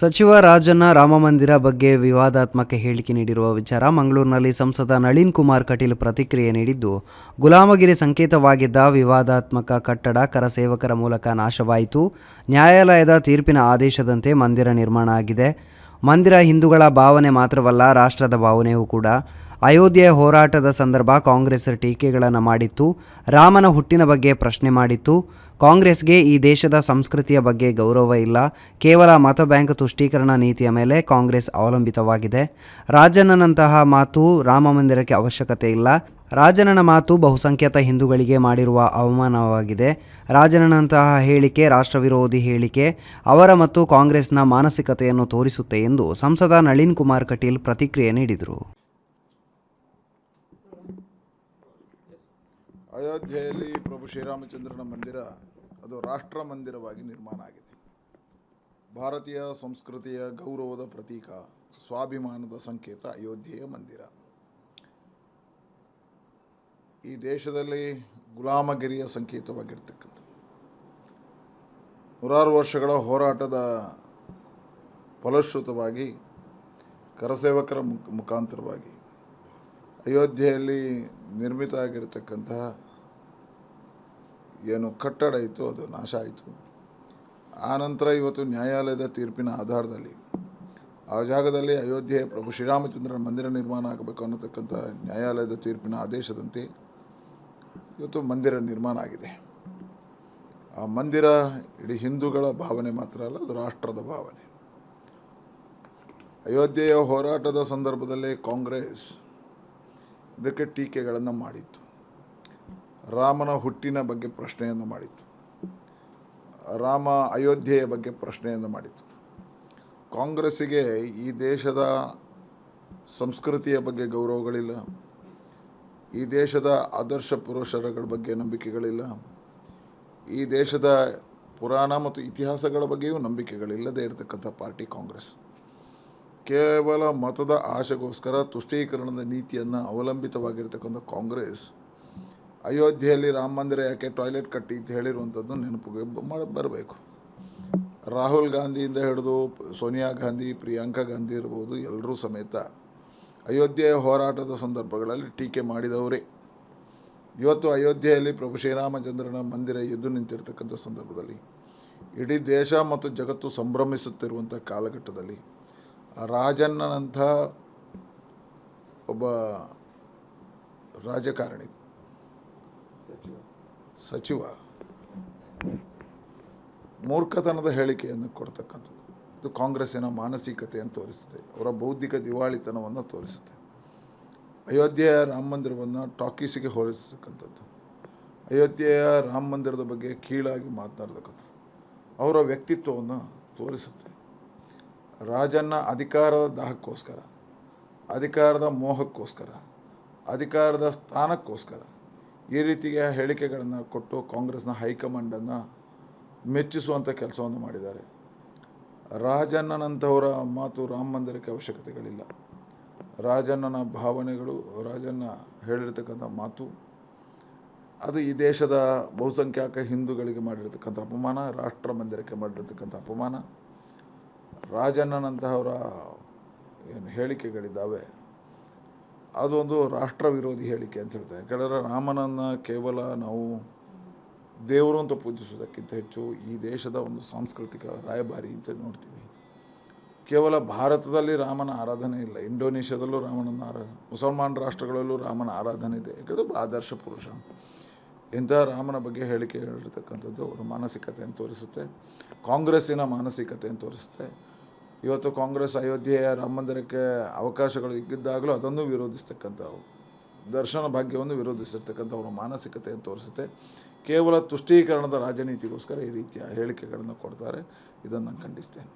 ಸಚಿವ ರಾಜಣ್ಣ ರಾಮಮಂದಿರ ಬಗ್ಗೆ ವಿವಾದಾತ್ಮಕ ಹೇಳಿಕೆ ನೀಡಿರುವ ವಿಚಾರ ಮಂಗಳೂರಿನಲ್ಲಿ ಸಂಸದ ನಳಿನ್ ಕುಮಾರ್ ಕಟೀಲ್ ಪ್ರತಿಕ್ರಿಯೆ ನೀಡಿದ್ದು, ಗುಲಾಮಗಿರಿ ಸಂಕೇತವಾಗಿದ್ದ ವಿವಾದಾತ್ಮಕ ಕಟ್ಟಡ ಕರಸೇವಕರ ಮೂಲಕ ನಾಶವಾಯಿತು. ನ್ಯಾಯಾಲಯದ ತೀರ್ಪಿನ ಆದೇಶದಂತೆ ಮಂದಿರ ನಿರ್ಮಾಣ ಆಗಿದೆ. ಮಂದಿರ ಹಿಂದೂಗಳ ಭಾವನೆ ಮಾತ್ರವಲ್ಲ, ರಾಷ್ಟ್ರದ ಭಾವನೆಯೂ ಕೂಡ. ಅಯೋಧ್ಯೆ ಹೋರಾಟದ ಸಂದರ್ಭ ಕಾಂಗ್ರೆಸ್ ಟೀಕೆಗಳನ್ನು ಮಾಡಿತ್ತು. ರಾಮನ ಹುಟ್ಟಿನ ಬಗ್ಗೆ ಪ್ರಶ್ನೆ ಮಾಡಿತ್ತು. ಕಾಂಗ್ರೆಸ್ಗೆ ಈ ದೇಶದ ಸಂಸ್ಕೃತಿಯ ಬಗ್ಗೆ ಗೌರವ ಇಲ್ಲ. ಕೇವಲ ಮತ ಬ್ಯಾಂಕ್ ತುಷ್ಟೀಕರಣ ನೀತಿಯ ಮೇಲೆ ಕಾಂಗ್ರೆಸ್ ಅವಲಂಬಿತವಾಗಿದೆ. ರಾಜನನಂತಹ ಮಾತು ರಾಮ ಮಂದಿರಕ್ಕೆ ಅವಶ್ಯಕತೆ ಇಲ್ಲ. ರಾಜನನ ಮಾತು ಬಹುಸಂಖ್ಯಾತ ಹಿಂದೂಗಳಿಗೆ ಮಾಡಿರುವ ಅವಮಾನವಾಗಿದೆ. ರಾಜನನಂತಹ ಹೇಳಿಕೆ, ರಾಷ್ಟ್ರವಿರೋಧಿ ಹೇಳಿಕೆ, ಅವರ ಮತ್ತು ಕಾಂಗ್ರೆಸ್ನ ಮಾನಸಿಕತೆಯನ್ನು ತೋರಿಸುತ್ತೆ ಎಂದು ಸಂಸದ ನಳಿನ್ ಕುಮಾರ್ ಕಟೀಲ್ ಪ್ರತಿಕ್ರಿಯೆ ನೀಡಿದರು. ಅಯೋಧ್ಯೆಯಲ್ಲಿ ಪ್ರಭು ಶ್ರೀರಾಮಚಂದ್ರನ ಮಂದಿರ ಅದು ರಾಷ್ಟ್ರ ಮಂದಿರವಾಗಿ ನಿರ್ಮಾಣ ಆಗಿದೆ. ಭಾರತೀಯ ಸಂಸ್ಕೃತಿಯ ಗೌರವದ ಪ್ರತೀಕ, ಸ್ವಾಭಿಮಾನದ ಸಂಕೇತ ಅಯೋಧ್ಯೆಯ ಮಂದಿರ. ಈ ದೇಶದಲ್ಲಿ ಗುಲಾಮಗಿರಿಯ ಸಂಕೇತವಾಗಿರ್ತಕ್ಕಂಥ ನೂರಾರು ವರ್ಷಗಳ ಹೋರಾಟದ ಫಲಶ್ರುತವಾಗಿ ಕರಸೇವಕರ ಮುಖ, ಮುಖಾಂತರವಾಗಿ ಅಯೋಧ್ಯೆಯಲ್ಲಿ ನಿರ್ಮಿತ ಆಗಿರತಕ್ಕಂತಹ ಏನು ಕಟ್ಟಡ ಇತ್ತು ಅದು ನಾಶ ಆಯಿತು. ಆನಂತರ ಇವತ್ತು ನ್ಯಾಯಾಲಯದ ತೀರ್ಪಿನ ಆಧಾರದಲ್ಲಿ ಆ ಜಾಗದಲ್ಲಿ ಅಯೋಧ್ಯೆ ಪ್ರಭು ಶ್ರೀರಾಮಚಂದ್ರನ ಮಂದಿರ ನಿರ್ಮಾಣ ಆಗಬೇಕು ಅನ್ನತಕ್ಕಂಥ ನ್ಯಾಯಾಲಯದ ತೀರ್ಪಿನ ಆದೇಶದಂತೆ ಇವತ್ತು ಮಂದಿರ ನಿರ್ಮಾಣ ಆಗಿದೆ. ಆ ಮಂದಿರ ಇಡೀ ಹಿಂದೂಗಳ ಭಾವನೆ ಮಾತ್ರ ಅಲ್ಲ, ಅದು ರಾಷ್ಟ್ರದ ಭಾವನೆ. ಅಯೋಧ್ಯೆಯ ಹೋರಾಟದ ಸಂದರ್ಭದಲ್ಲೇ ಕಾಂಗ್ರೆಸ್ ಇದಕ್ಕೆ ಟೀಕೆಗಳನ್ನು ಮಾಡಿತ್ತು. ರಾಮನ ಹುಟ್ಟಿನ ಬಗ್ಗೆ ಪ್ರಶ್ನೆಯನ್ನು ಮಾಡಿತ್ತು. ರಾಮ ಅಯೋಧ್ಯೆಯ ಬಗ್ಗೆ ಪ್ರಶ್ನೆಯನ್ನು ಮಾಡಿತ್ತು. ಕಾಂಗ್ರೆಸ್ಸಿಗೆ ಈ ದೇಶದ ಸಂಸ್ಕೃತಿಯ ಬಗ್ಗೆ ಗೌರವಗಳಿಲ್ಲ. ಈ ದೇಶದ ಆದರ್ಶ ಪುರುಷರಗಳ ಬಗ್ಗೆ ನಂಬಿಕೆಗಳಿಲ್ಲ. ಈ ದೇಶದ ಪುರಾಣ ಮತ್ತು ಇತಿಹಾಸಗಳ ಬಗ್ಗೆಯೂ ನಂಬಿಕೆಗಳಿಲ್ಲದೇ ಇರತಕ್ಕಂಥ ಪಾರ್ಟಿ ಕಾಂಗ್ರೆಸ್. ಕೇವಲ ಮತದ ಆಶೆಗೋಸ್ಕರ ತುಷ್ಟೀಕರಣದ ನೀತಿಯನ್ನು ಅವಲಂಬಿತವಾಗಿರ್ತಕ್ಕಂಥ ಕಾಂಗ್ರೆಸ್ ಅಯೋಧ್ಯೆಯಲ್ಲಿ ರಾಮ ಮಂದಿರ ಯಾಕೆ ಟಾಯ್ಲೆಟ್ ಕಟ್ಟಿ ಅಂತ ಹೇಳಿರುವಂಥದ್ದು ನೆನಪಿಗೆ ಮಾಡಿ ಬರಬೇಕು. ರಾಹುಲ್ ಗಾಂಧಿಯಿಂದ ಹಿಡಿದು ಸೋನಿಯಾ ಗಾಂಧಿ, ಪ್ರಿಯಾಂಕಾ ಗಾಂಧಿ ಇರ್ಬೋದು ಎಲ್ಲರೂ ಸಮೇತ ಅಯೋಧ್ಯೆಯ ಹೋರಾಟದ ಸಂದರ್ಭಗಳಲ್ಲಿ ಟೀಕೆ ಮಾಡಿದವರೇ. ಇವತ್ತು ಅಯೋಧ್ಯೆಯಲ್ಲಿ ಪ್ರಭು ಶ್ರೀರಾಮಚಂದ್ರನ ಮಂದಿರ ಎದ್ದು ನಿಂತಿರ್ತಕ್ಕಂಥ ಸಂದರ್ಭದಲ್ಲಿ ಇಡೀ ದೇಶ ಮತ್ತು ಜಗತ್ತು ಸಂಭ್ರಮಿಸುತ್ತಿರುವಂಥ ಕಾಲಘಟ್ಟದಲ್ಲಿ ರಾಜಣ್ಣನಂಥ ಒಬ್ಬ ರಾಜಕಾರಣಿ. ಸಚಿವ. ಮೂರ್ಖತನದ ಹೇಳಿಕೆಯನ್ನು ಕೊಡ್ತಕ್ಕಂಥದ್ದು. ಇದು ಕಾಂಗ್ರೆಸ್ಸಿನ ಮಾನಸಿಕತೆಯನ್ನು ತೋರಿಸುತ್ತೆ. ಅವರ ಬೌದ್ಧಿಕ ದಿವಾಳಿತನವನ್ನು ತೋರಿಸುತ್ತೆ. ಅಯೋಧ್ಯೆಯ ರಾಮ ಮಂದಿರವನ್ನು ಟಾಕೀಸಿಗೆ ಹೋಲಿಸ್ತಕ್ಕಂಥದ್ದು. ಅಯೋಧ್ಯೆಯ ರಾಮ ಮಂದಿರದ ಬಗ್ಗೆ ಕೀಳಾಗಿ ಮಾತನಾಡ್ತಕ್ಕಂಥದ್ದು. ಅವರ ವ್ಯಕ್ತಿತ್ವವನ್ನು ತೋರಿಸುತ್ತೆ. ರಾಜನ್ನ ಅಧಿಕಾರದ ದಾಹಕ್ಕೋಸ್ಕರ, ಅಧಿಕಾರದ ಮೋಹಕ್ಕೋಸ್ಕರ, ಅಧಿಕಾರದ ಸ್ಥಾನಕ್ಕೋಸ್ಕರ ಈ ರೀತಿಯ ಹೇಳಿಕೆಗಳನ್ನು ಕೊಟ್ಟು ಕಾಂಗ್ರೆಸ್ನ ಹೈಕಮಾಂಡನ್ನು ಮೆಚ್ಚಿಸುವಂಥ ಕೆಲಸವನ್ನು ಮಾಡಿದ್ದಾರೆ. ರಾಜಣ್ಣನಂಥವರ ಮಾತು ರಾಮ ಮಂದಿರಕ್ಕೆ ಅವಶ್ಯಕತೆಗಳಿಲ್ಲ. ರಾಜಣ್ಣನ ಭಾವನೆಗಳು ರಾಜಣ್ಣ ಹೇಳಿರ್ತಕ್ಕಂಥ ಮಾತು, ಅದು ಈ ದೇಶದ ಬಹುಸಂಖ್ಯಾತ ಹಿಂದೂಗಳಿಗೆ ಮಾಡಿರ್ತಕ್ಕಂಥ ಅಪಮಾನ, ರಾಷ್ಟ್ರ ಮಂದಿರಕ್ಕೆ ಮಾಡಿರ್ತಕ್ಕಂಥ ಅಪಮಾನ ರಾಜಣ್ಣನಂತಹವರ ಏನು ಹೇಳಿಕೆಗಳಿದ್ದಾವೆ ಅದೊಂದು ರಾಷ್ಟ್ರ ವಿರೋಧಿ ಹೇಳಿಕೆ ಅಂತ ಹೇಳ್ತಾರೆ. ಯಾಕಂದರೆ ರಾಮನನ್ನು ಕೇವಲ ನಾವು ದೇವರು ಅಂತ ಪೂಜಿಸೋದಕ್ಕಿಂತ ಹೆಚ್ಚು ಈ ದೇಶದ ಒಂದು ಸಾಂಸ್ಕೃತಿಕ ರಾಯಭಾರಿ ಅಂತ ನೋಡ್ತೀವಿ. ಕೇವಲ ಭಾರತದಲ್ಲಿ ರಾಮನ ಆರಾಧನೆ ಇಲ್ಲ, ಇಂಡೋನೇಷ್ಯಾದಲ್ಲೂ ರಾಮನನ್ನ ಆರಾ, ಮುಸಲ್ಮಾನ್ ರಾಷ್ಟ್ರಗಳಲ್ಲೂ ರಾಮನ ಆರಾಧನೆ ಇದೆ. ಯಾಕಂದರೆ ಆದರ್ಶ ಪುರುಷ. ಇಂತಹ ರಾಮನ ಬಗ್ಗೆ ಹೇಳಿಕೆ ಹೇಳಿರ್ತಕ್ಕಂಥದ್ದು ಅವರ ಮಾನಸಿಕತೆಯನ್ನು ತೋರಿಸುತ್ತೆ, ಕಾಂಗ್ರೆಸ್ಸಿನ ಮಾನಸಿಕತೆಯನ್ನು ತೋರಿಸುತ್ತೆ. ಇವತ್ತು ಕಾಂಗ್ರೆಸ್ ಅಯೋಧ್ಯೆಯ ರಾಮ ಮಂದಿರಕ್ಕೆ ಅವಕಾಶಗಳು ಇದ್ದಿದ್ದಾಗಲೂ ಅದನ್ನು ವಿರೋಧಿಸ್ತಕ್ಕಂಥವು, ದರ್ಶನ ಭಾಗ್ಯವನ್ನು ವಿರೋಧಿಸಿರ್ತಕ್ಕಂಥ ಅವರ ಮಾನಸಿಕತೆಯನ್ನು ತೋರಿಸುತ್ತೆ. ಕೇವಲ ತುಷ್ಟೀಕರಣದ ರಾಜನೀತಿಗೋಸ್ಕರ ಈ ರೀತಿಯ ಹೇಳಿಕೆಗಳನ್ನು ಕೊಡ್ತಾರೆ. ಇದನ್ನು ನಾನು ಖಂಡಿಸ್ತೇನೆ.